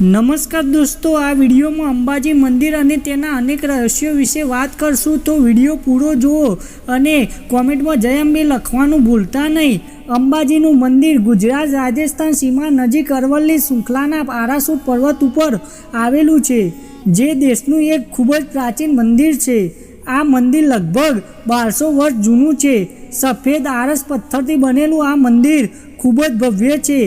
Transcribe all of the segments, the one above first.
નમસ્કાર દોસ્તો, આ વિડીયોમાં અંબાજી મંદિર અને તેના અનેક રહસ્યો વિશે વાત કરશું. તો વીડિયો પૂરો જુઓ અને કોમેન્ટમાં જય અંબે લખવાનું ભૂલતા નહીં. અંબાજીનું મંદિર ગુજરાત, રાજસ્થાન સીમા નજીક અરવલ્લી, શૃંખલાના આરાસુર પર્વત ઉપર આવેલું છે, જે દેશનું એક ખૂબ જ પ્રાચીન મંદિર છે. આ મંદિર લગભગ બારસો વર્ષ જૂનું છે. સફેદ આરસ પથ્થરથી બનેલું આ મંદિર ખૂબ જ ભવ્ય છે.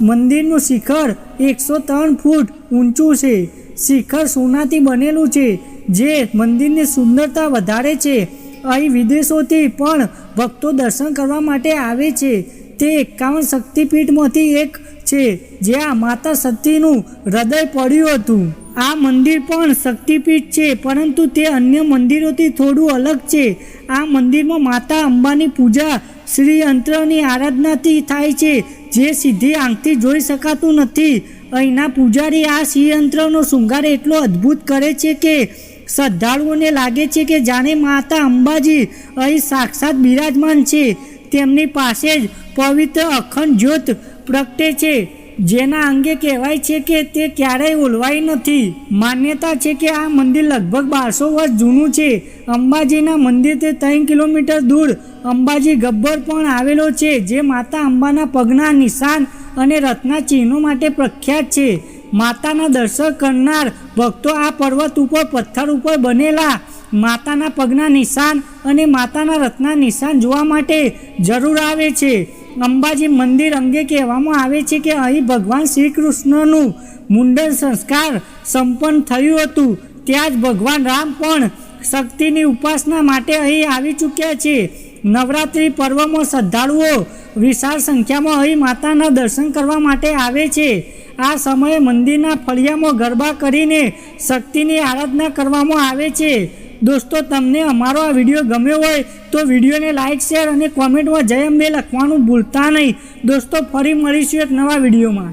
મંદિરનું શિખર એકસો ત્રણ ફૂટ ઊંચું છે. શિખર સોનાથી બનેલું છે, જે મંદિરની સુંદરતા વધારે છે. અહીં વિદેશોથી પણ ભક્તો દર્શન કરવા માટે આવે છે. તે એકાવન શક્તિપીઠમાંથી એક છે, જ્યાં માતા સતીનું હૃદય પડ્યું હતું. આ મંદિર પણ શક્તિપીઠ છે, પરંતુ તે અન્ય મંદિરોથી થોડું અલગ છે. આ મંદિરમાં માતા અંબાની પૂજા, શ્રી યંત્રની આરાધનાથી થાય છે, જે સીધી આંખથી જોઈ શકાતું નથી. અહીંના પૂજારી આ શ્રીયંત્રનો શૃંગાર એટલો અદ્ભુત કરે છે કે શ્રદ્ધાળુઓને લાગે છે કે જાણે માતા અંબાજી અહીં સાક્ષાત બિરાજમાન છે. તેમની પાસે જ પવિત્ર અખંડ જ્યોત પ્રગટે છે. જેના અંગે કહેવાય છે કે તે ક્યારેય ઓલવાઈ નથી. માન્યતા છે કે આ મંદિર લગભગ બારસો વર્ષ જૂનું છે. અંબાજીના મંદિરથી ત્રણ કિલોમીટર દૂર. અંબાજી ગબ્બર પણ આવેલો છે, જે માતા અંબાના પગના નિશાન અને રથના ચિહ્નો માટે પ્રખ્યાત છે. માતાના દર્શન કરનાર ભક્તો આ પર્વત ઉપર પથ્થર ઉપર બનેલા માતાના પગના નિશાન અને માતાના રથના નિશાન જોવા માટે જરૂર આવે છે. અંબાજી મંદિર અંગે કહેવામાં આવે છે કે અહીં ભગવાન શ્રી કૃષ્ણનું મુંડન સંસ્કાર સંપન્ન થયું હતું. ત્યાં જ ભગવાન રામ પણ શક્તિની ઉપાસના માટે અહીં આવી ચૂક્યા છે. નવરાત્રિ પર્વમાં શ્રદ્ધાળુઓ વિશાળ સંખ્યામાં અહીં માતાના દર્શન કરવા માટે આવે છે. આ સમયે મંદિરના ફળિયામાં ગરબા કરીને શક્તિની આરાધના કરવામાં આવે છે. દોસ્તો, તમને અમારો આ વીડિયો ગમ્યો હોય તો વિડીયોને લાઇક શેર અને કોમેન્ટમાં જય અંબે લખવાનું ભૂલતા નહીં. દોસ્તો, ફરી મળીશું એક નવા વિડીયોમાં.